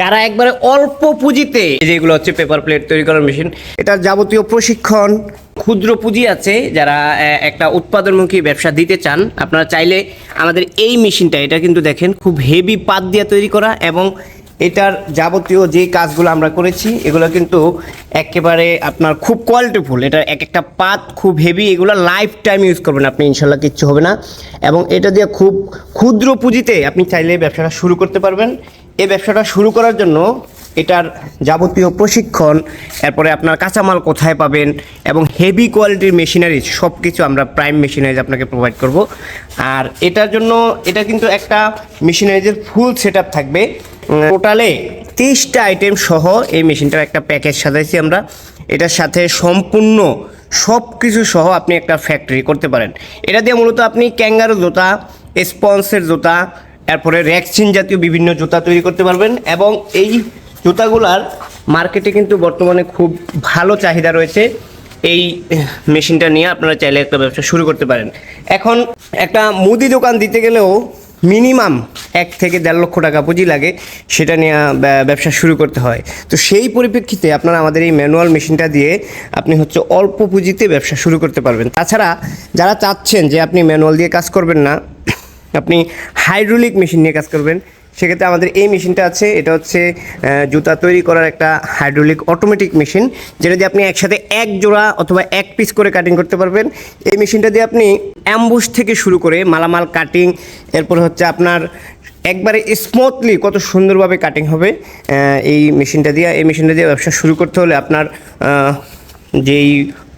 যারা একবারে অল্প পুঁজিতে যেগুলো হচ্ছে পেপার প্লেট তৈরি করার মেশিন এটার যাবতীয় প্রশিক্ষণ। ক্ষুদ্র পুঁজি আছে, যারা একটা উৎপাদনমুখী ব্যবসা দিতে চান, আপনারা চাইলে আমাদের এই মেশিনটা এটা কিন্তু দেখেন, খুব হেভি পাত দিয়ে তৈরি করা এবং এটার যাবতীয় যে কাজগুলো আমরা করেছি, এগুলো কিন্তু একেবারে আপনার খুব কোয়ালিটিফুল এটার এক একটা পাত খুব হেভি এগুলো লাইফ টাইম ইউজ করবেন আপনি, ইনশাল্লাহ কিচ্ছু হবে না। এবং এটা দিয়ে খুব ক্ষুদ্র পুঁজিতে আপনি চাইলে ব্যবসাটা শুরু করতে পারবেন। এই ব্যবসাটা শুরু করার জন্য এটার যাবতীয় প্রশিক্ষণ, এরপরে আপনার কাঁচামাল কোথায় পাবেন এবং হেভি কোয়ালিটির মেশিনারিজ সব কিছু আমরা প্রাইম মেশিনারিজ আপনাকে প্রোভাইড করব। আর এটার জন্য, এটা কিন্তু একটা মেশিনারিজের ফুল সেট থাকবে। টোটালে তেইশটা আইটেম সহ এই মেশিনটার একটা প্যাকেজ সাজাইছি আমরা। এটার সাথে সম্পূর্ণ সব কিছু সহ আপনি একটা ফ্যাক্টরি করতে পারেন। এটা দিয়ে মূলত আপনি ক্যাঙ্গারো জুতা স্পন্সের জুতা এরপরে র্যাকসিন জাতীয় বিভিন্ন জুতা তৈরি করতে পারবেন এবং এই জুতাগুলার মার্কেটে কিন্তু বর্তমানে খুব ভালো চাহিদা রয়েছে। এই মেশিনটা নিয়ে আপনারা চাইলে একটা ব্যবসা শুরু করতে পারেন। এখন একটা মুদি দোকান দিতে গেলেও মিনিমাম এক থেকে দেড় লক্ষ টাকা পুঁজি লাগে, সেটা নিয়ে ব্যবসা শুরু করতে হয়। তো সেই পরিপ্রেক্ষিতে আপনারা আমাদের এই ম্যানুয়াল মেশিনটা দিয়ে আপনি হচ্ছে অল্প পুঁজিতে ব্যবসা শুরু করতে পারবেন। তাছাড়া যারা চাচ্ছেন যে আপনি ম্যানুয়াল দিয়ে কাজ করবেন না আপনি হাইড্রোলিক মেশিন নিয়ে কাজ করবেন। সেক্ষেত্রে আমাদের এই মেশিনটা আছে, এটা হচ্ছে জুতা তৈরি করার একটা হাইড্রোলিক অটোমেটিক মেশিন যেটা দিয়ে আপনি একসাথে এক জোড়া অথবা এক পিস করে কাটিং করতে পারবেন। এই মেশিনটা দিয়ে আপনি অ্যাম্বুশ থেকে শুরু করে মালামাল কাটিং এরপর হচ্ছে আপনার একবারে স্মুথলি কত সুন্দরভাবে কাটিং হবে এই মেশিনটা দিয়ে, এই মেশিনটা দিয়ে ব্যবসা শুরু করতে হলে আপনার যেই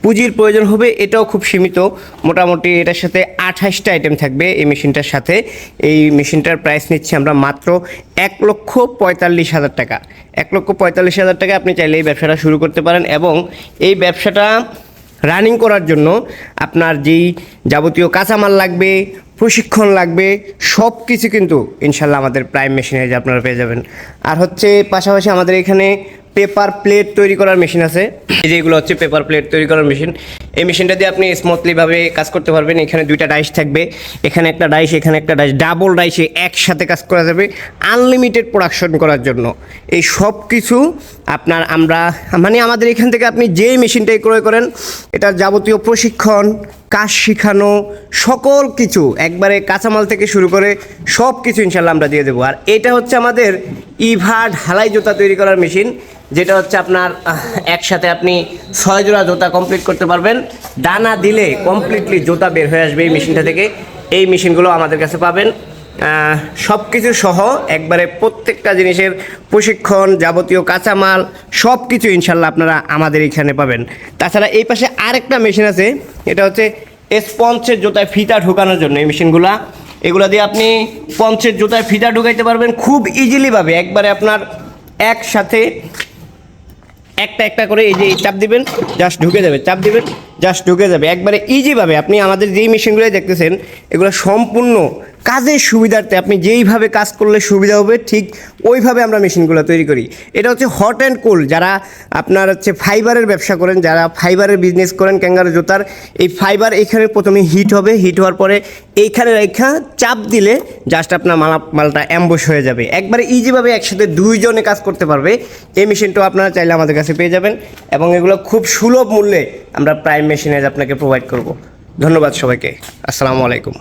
পুঁজির প্রয়োজন হবে, এটাও খুব সীমিত। মোটামুটি এটার সাথে আঠাশটা আইটেম থাকবে এই মেশিনটার সাথে। এই মেশিনটার প্রাইস নিচ্ছি আমরা মাত্র এক লক্ষ পঁয়তাল্লিশ হাজার টাকা। এক লক্ষ পঁয়তাল্লিশ হাজার টাকা আপনি চাইলে এই ব্যবসাটা শুরু করতে পারেন এবং এই ব্যবসাটা রানিং করার জন্য আপনার যেই যাবতীয় কাঁচামাল লাগবে, প্রশিক্ষণ লাগবে সব কিছু কিন্তু ইনশাল্লাহ আমাদের প্রাইম মেশিনে আপনারা পেয়ে যাবেন। আর হচ্ছে পাশাপাশি আমাদের এখানে পেপার প্লেট তৈরি করার মেশিন আছে। এই যে এগুলো হচ্ছে পেপার প্লেট তৈরি করার মেশিন। এই মেশিনটা দিয়ে আপনি স্মুথলিভাবে কাজ করতে পারবেন। এখানে দুইটা ডাইস থাকবে। এখানে একটা ডাইস এখানে একটা ডাইস ডাবল ডাইসে একসাথে কাজ করা যাবে আনলিমিটেড প্রোডাকশন করার জন্য। এই সব কিছু আপনার আমরা মানে আমাদের এখান থেকে আপনি যেই মেশিনটাই ক্রয় করেন এটার যাবতীয় প্রশিক্ষণ কাজ শেখানো, সকল কিছু, একবারে কাঁচামাল থেকে শুরু করে সব কিছু ইনশাল্লাহ আমরা দিয়ে দেবো। আর এটা হচ্ছে আমাদের ইভা ঢালাই জুতা তৈরি করার মেশিন, যেটা হচ্ছে আপনার একসাথে আপনি ছয় জোড়া জুতা কমপ্লিট করতে পারবেন। ডানা দিলে কমপ্লিটলি জুতা বের হয়ে আসবে এই মেশিনটা থেকে। এই মেশিনগুলো আমাদের কাছে পাবেন। সব কিছু সহ একবারে প্রত্যেকটা জিনিসের প্রশিক্ষণ যাবতীয় কাঁচামাল সব কিছু ইনশাল্লাহ আপনারা আমাদের এখানে পাবেন। তাছাড়া এই পাশে আরেকটা মেশিন আছে, এটা হচ্ছে স্পঞ্চের জুতায় ফিতা ঢোকানোর জন্য এই মেশিনগুলা। এগুলো দিয়ে আপনি পঞ্চের জুতায় ফিতা ঢুকাইতে পারবেন খুব ইজিলিভাবে একবারে আপনার একসাথে একটা একটা করে এই যে চাপ দিবেন জাস্ট ঢুকে যাবে, চাপ দিবেন। জাস্ট ঢুকে যাবে। একবারে ইজিভাবে আপনি আমাদের যেই মেশিনগুলো দেখতেছেন, এগুলো সম্পূর্ণ কাজের সুবিধার্থে আপনি যেইভাবে কাজ করলে সুবিধা হবে, ঠিক ওইভাবে আমরা মেশিনগুলো তৈরি করি। এটা হচ্ছে হট অ্যান্ড কোল্ড যারা আপনার হচ্ছে ফাইবারের ব্যবসা করেন, যারা ফাইবারের বিজনেস করেন ক্যাঙ্গারো জুতার, এই ফাইবার এখানে প্রথমে হিট হবে। হিট হওয়ার পরে এইখানে রেখা চাপ দিলে জাস্ট আপনার মালা মালটা অ্যাম্বুশ হয়ে যাবে। একবারে ইজিভাবে একসাথে দুইজনে কাজ করতে পারবে। এই মেশিনটাও আপনারা চাইলে আমাদের কাছে পেয়ে যাবেন। এবং এগুলো খুব সুলভ মূল্যে আমরা প্রাইম মেশিনে আপনাকে প্রোভাইড করব। ধন্যবাদ সবাইকে। আসসালামু আলাইকুম।